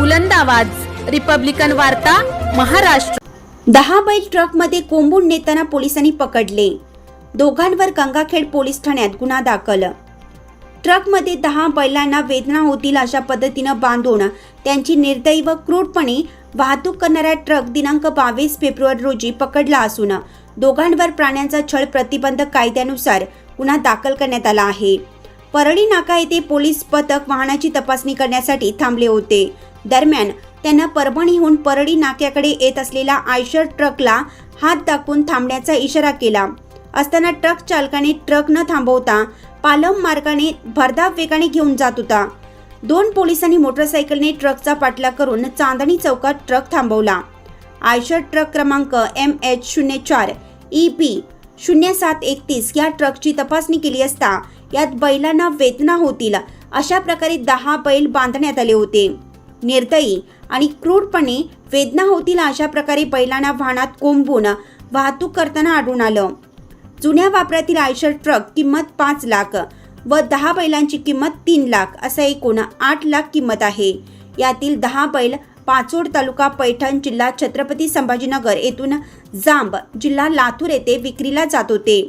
बुलंद आवाज. रिपब्लिकन वार्ता महाराष्ट्र. दहा बैल ट्रकमध्ये कोंबून नेताना पोलिसांनी पकडले. दोघांवर गंगाखेड पोलीस ठाण्यात गुन्हा दाखल. ट्रकमध्ये दहा बैलांना वेदना होतील अशा पद्धतीनं बांधून त्यांची निर्दयी व क्रूरपणे वाहतूक करणारा ट्रक दिनांक बावीस फेब्रुवारी रोजी पकडला असून दोघांवर प्राण्यांचा छळ प्रतिबंधक कायद्यानुसार गुन्हा दाखल करण्यात आला आहे. परळी नाका येथे पोलीस पथक वाहनाची तपासणी करण्यासाठी थांबले होते. दरम्यान त्यांना परभणीहून परळी नाक्याकडे येत असलेल्या आयशर ट्रकला हात दाखवून थांबण्याचा इशारा केला. असताना ट्रक चालकाने ट्रक न थांबवता पालम मार्गाने भरधाव वेगाने घेऊन जात होता. दोन पोलिसांनी मोटरसायकलने ट्रकचा पाठलाग करून चांदणी चौकात ट्रक थांबवला. आयशर ट्रक क्रमांक एम एच शून्य चार ई पी शून्य सात एकतीस या ट्रकची तपासणी केली असता यात बैलांना वेदना होतील अशा प्रकारे दहा बैल बांधण्यात आले होते. निर्दयी आणि क्रूरपणे वेदना होतील अशा प्रकारे बैलांना वाहनात कोंबून वाहतूक करताना आढळून आलं. जुन्या वापरातील आयशर ट्रक किंमत पाच लाख व दहा बैलांची किंमत तीन लाख असं एकूण आठ लाख किंमत आहे. यातील दहा बैल पाचोड तालुका पैठण जिल्हा छत्रपती संभाजीनगर येथून जांब जिल्हा लातूर येथे विक्रीला जात होते.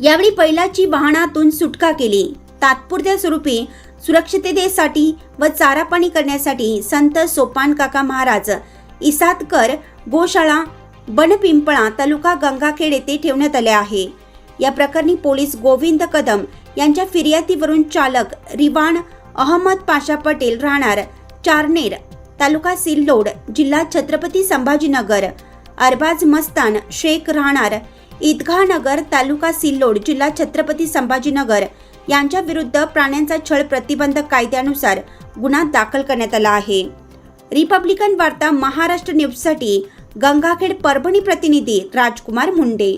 यावेळी बैलाची वाहनातून सुटका केली. तात्पुरत्या स्वरूपी सुरक्षिततेसाठी व चारा पाणी करण्यासाठी संत सोपान काका महाराज इसातकर गोशाळा बनपिंपळा तालुका गंगाखेड येथे ठेवण्यात आले आहे. या प्रकरणी पोलीस गोविंद कदम यांच्या फिर्यादीवरून चालक रिवाण अहमद पाशा पटेल राहणार चारनेर तालुका सिल्लोड जिल्हा छत्रपती संभाजीनगर अरबाज मस्तान शेख राहणार ईदगाह नगर तालुका सिल्लोड जिल्हा छत्रपती संभाजीनगर यांच्या विरुद्ध प्राण्यांचा छळ प्रतिबंधक कायद्यानुसार गुन्हा दाखल करण्यात आला आहे. रिपब्लिकन वार्ता महाराष्ट्र न्यूजसाठी गंगाखेड परभणी प्रतिनिधी राजकुमार मुंडे.